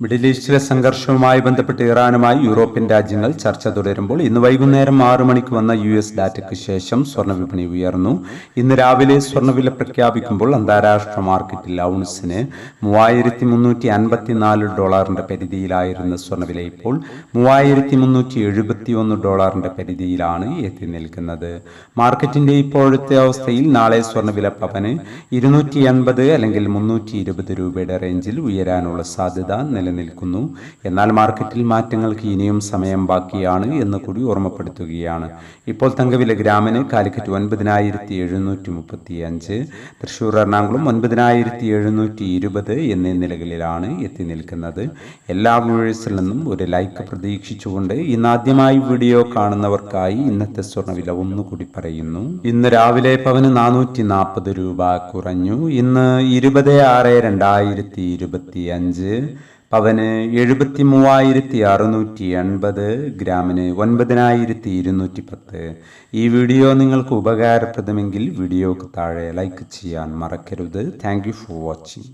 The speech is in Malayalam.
മിഡിൽ ഈസ്റ്റിലെ സംഘർഷവുമായി ബന്ധപ്പെട്ട് ഇറാനുമായി യൂറോപ്യൻ രാജ്യങ്ങൾ ചർച്ച തുടരുമ്പോൾ ഇന്ന് വൈകുന്നേരം ആറു മണിക്ക് വന്ന യു എസ് ഡാറ്റയ്ക്ക് ശേഷം സ്വർണ വിപണി ഉയർന്നു. ഇന്ന് രാവിലെ സ്വർണവില പ്രഖ്യാപിക്കുമ്പോൾ അന്താരാഷ്ട്ര മാർക്കറ്റിൽ ഔൺസിന് മൂവായിരത്തി മുന്നൂറ്റി അൻപത്തിനാല് ഡോളറിന്റെ പരിധിയിലായിരുന്ന സ്വർണവില ഇപ്പോൾ മൂവായിരത്തി മുന്നൂറ്റി എഴുപത്തി ഒന്ന് ഡോളറിന്റെ പരിധിയിലാണ് എത്തി നിൽക്കുന്നത്. മാർക്കറ്റിന്റെ ഇപ്പോഴത്തെ അവസ്ഥയിൽ നാളെ സ്വർണവില പവന് ഇരുന്നൂറ്റി എൺപത് അല്ലെങ്കിൽ മുന്നൂറ്റി ഇരുപത് രൂപയുടെ റേഞ്ചിൽ ഉയരാനുള്ള സാധ്യത നിലനിൽക്കുന്നു. എന്നാൽ മാർക്കറ്റിൽ മാറ്റങ്ങൾക്ക് ഇനിയും സമയം ബാക്കിയാണ് എന്ന് കൂടി ഓർമ്മപ്പെടുത്തുകയാണ്. ഇപ്പോൾ തങ്കവില ഗ്രാമിന് കാലിക്കറ്റ് ഒൻപതിനായിരത്തി എഴുന്നൂറ്റി മുപ്പത്തി അഞ്ച് തൃശ്ശൂർ എറണാകുളം ഒൻപതിനായിരത്തി എഴുന്നൂറ്റി ഇരുപത് എന്നീ നിലകളിലാണ് എത്തി നിൽക്കുന്നത്. എല്ലാ വ്യൂഴേഴ്സിൽ നിന്നും ഒരു ലൈക്ക് പ്രതീക്ഷിച്ചുകൊണ്ട് ഇന്നാദ്യമായി വീഡിയോ കാണുന്നവർക്കായി ഇന്നത്തെ സ്വർണവില ഒന്നുകൂടി പറയുന്നു. ഇന്ന് രാവിലെ പവന് നാനൂറ്റി നാൽപ്പത് രൂപ കുറഞ്ഞു. ഇന്ന് ഇരുപത് ആറ് രണ്ടായിരത്തി ഇരുപത്തി അഞ്ച് പവന് എഴുപത്തി മൂവായിരത്തി അറുന്നൂറ്റി എൺപത് ഗ്രാമിന് ഒൻപതിനായിരത്തി ഇരുന്നൂറ്റി പത്ത് ഈ വീഡിയോ നിങ്ങൾക്ക് ഉപകാരപ്രദമെങ്കിൽ വീഡിയോക്ക് താഴെ ലൈക്ക് ചെയ്യാൻ മറക്കരുത്. Thank for watching